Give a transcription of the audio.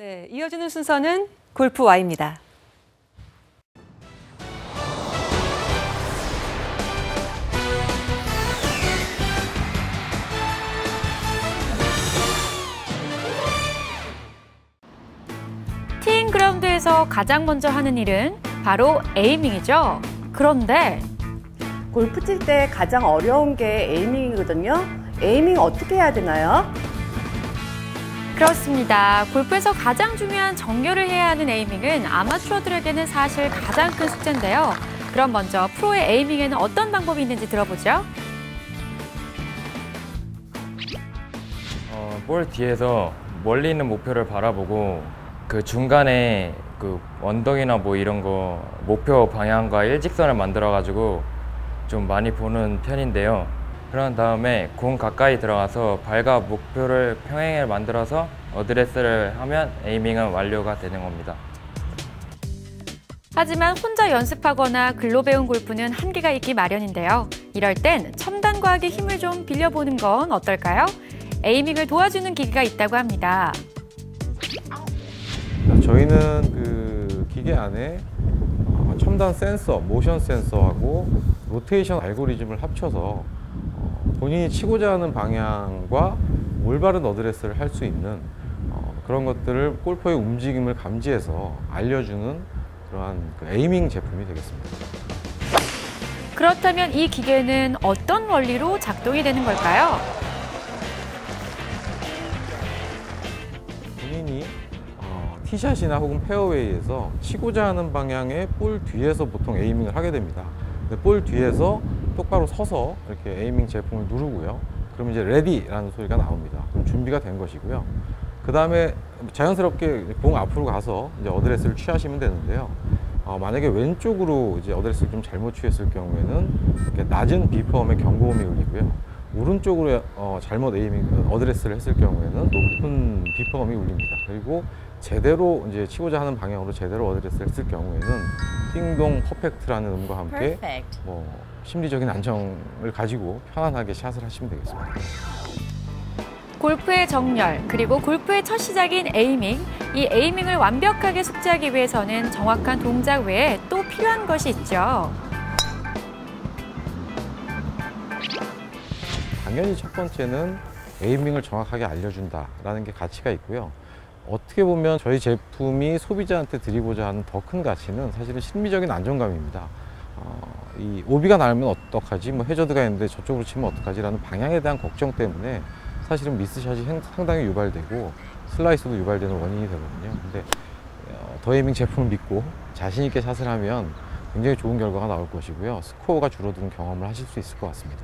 네, 이어지는 순서는 골프 Y입니다. 티잉 그라운드에서 가장 먼저 하는 일은 바로 에이밍이죠. 그런데 골프 칠 때 가장 어려운 게 에이밍이거든요. 에이밍 어떻게 해야 되나요? 그렇습니다. 골프에서 가장 중요한 정렬을 해야 하는 에이밍은 아마추어들에게는 사실 가장 큰 숙제인데요. 그럼 먼저 프로의 에이밍에는 어떤 방법이 있는지 들어보죠. 어, 볼 뒤에서 멀리 있는 목표를 바라보고 그 중간에 그 언덕이나 뭐 이런 거 목표 방향과 일직선을 만들어 가지고 좀 많이 보는 편인데요. 그런 다음에 공 가까이 들어가서 발과 목표를 평행을 만들어서 어드레스를 하면 에이밍은 완료가 되는 겁니다. 하지만 혼자 연습하거나 글로 배운 골프는 한계가 있기 마련인데요. 이럴 땐 첨단 과학의 힘을 좀 빌려보는 건 어떨까요? 에이밍을 도와주는 기기가 있다고 합니다. 저희는 그 기계 안에 어, 첨단 센서, 모션 센서하고 로테이션 알고리즘을 합쳐서 어, 본인이 치고자 하는 방향과 올바른 어드레스를 할 수 있는 어, 그런 것들을 골퍼의 움직임을 감지해서 알려주는 그러한 그 에이밍 제품이 되겠습니다. 그렇다면 이 기계는 어떤 원리로 작동이 되는 걸까요? 본인이 어, 티샷이나 혹은 페어웨이에서 치고자 하는 방향의 볼 뒤에서 보통 에이밍을 하게 됩니다. 볼 뒤에서 똑바로 서서 이렇게 에이밍 제품을 누르고요. 그러면 이제 레디라는 소리가 나옵니다. 그럼 준비가 된 것이고요. 그 다음에 자연스럽게 공 앞으로 가서 이제 어드레스를 취하시면 되는데요. 어, 만약에 왼쪽으로 이제 어드레스를 좀 잘못 취했을 경우에는 이렇게 낮은 비펌의 경고음이 울리고요. 오른쪽으로 어, 잘못 에이밍 어드레스를 했을 경우에는 높은 비펌이 울립니다. 그리고 제대로 이제 치고자 하는 방향으로 제대로 어드레스를 했을 경우에는 띵동 퍼펙트라는 음과 함께 뭐 심리적인 안정을 가지고 편안하게 샷을 하시면 되겠습니다. 골프의 정렬, 그리고 골프의 첫 시작인 에이밍. 이 에이밍을 완벽하게 숙지하기 위해서는 정확한 동작 외에 또 필요한 것이 있죠. 당연히 첫 번째는 에이밍을 정확하게 알려준다라는 게 가치가 있고요. 어떻게 보면 저희 제품이 소비자한테 드리고자 하는 더 큰 가치는 사실은 심리적인 안정감입니다. 어, 이 오비가 날면 어떡하지, 뭐 해저드가 있는데 저쪽으로 치면 어떡하지라는 방향에 대한 걱정 때문에 사실은 미스샷이 행- 상당히 유발되고 슬라이스도 유발되는 원인이 되거든요. 근데 어, 더 에이밍 제품을 믿고 자신 있게 샷을 하면 굉장히 좋은 결과가 나올 것이고요. 스코어가 줄어드는 경험을 하실 수 있을 것 같습니다.